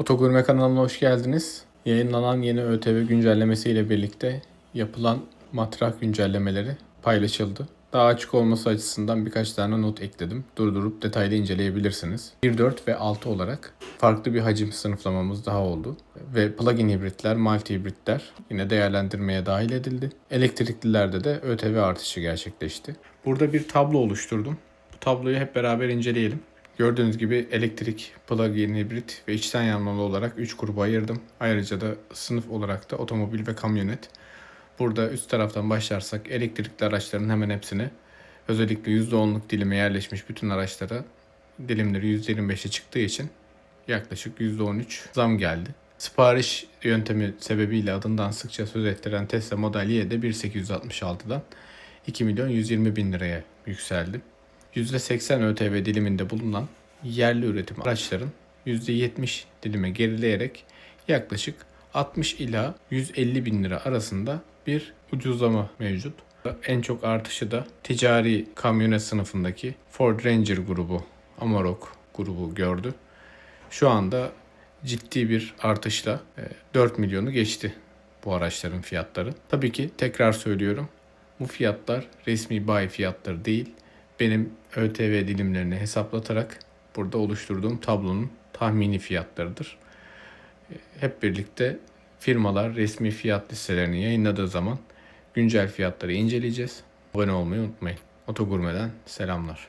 Otogurme kanalına hoş geldiniz. Yayınlanan yeni ÖTV güncellemesiyle birlikte yapılan matrak güncellemeleri paylaşıldı. Daha açık olması açısından birkaç tane not ekledim. Durdurup detaylı inceleyebilirsiniz. 1, 4 ve 6 olarak farklı bir hacim sınıflamamız daha oldu. Ve plug-in hibritler, multi hibritler yine değerlendirmeye dahil edildi. Elektriklilerde de ÖTV artışı gerçekleşti. Burada bir tablo oluşturdum. Bu tabloyu hep beraber inceleyelim. Gördüğünüz gibi elektrik, plug-in hibrit ve içten yanmalı olarak 3 gruba ayırdım. Ayrıca da sınıf olarak da otomobil ve kamyonet. Burada üst taraftan başlarsak elektrikli araçların hemen hepsini özellikle %10'luk dilime yerleşmiş bütün araçlara dilimleri %25'e çıktığı için yaklaşık %13 zam geldi. Sipariş yöntemi sebebiyle adından sıkça söz ettiren Tesla Model Y de 1.866'dan 2 milyon 120 bin liraya yükseldi. %80 ÖTV diliminde bulunan yerli üretim araçların %70 dilime gerileyerek yaklaşık 60 ila 150 bin lira arasında bir ucuzlama mevcut. En çok artışı da ticari kamyonet sınıfındaki Ford Ranger grubu, Amarok grubu gördü. Şu anda ciddi bir artışla e, 4 milyonu geçti bu araçların fiyatları. Tabii ki tekrar söylüyorum bu fiyatlar resmi bayi fiyatları değil. Benim ÖTV dilimlerini hesaplatarak burada oluşturduğum tablonun tahmini fiyatlarıdır. Hep birlikte firmalar resmi fiyat listelerini yayınladığı zaman güncel fiyatları inceleyeceğiz. Abone olmayı unutmayın. Otogurme'den selamlar.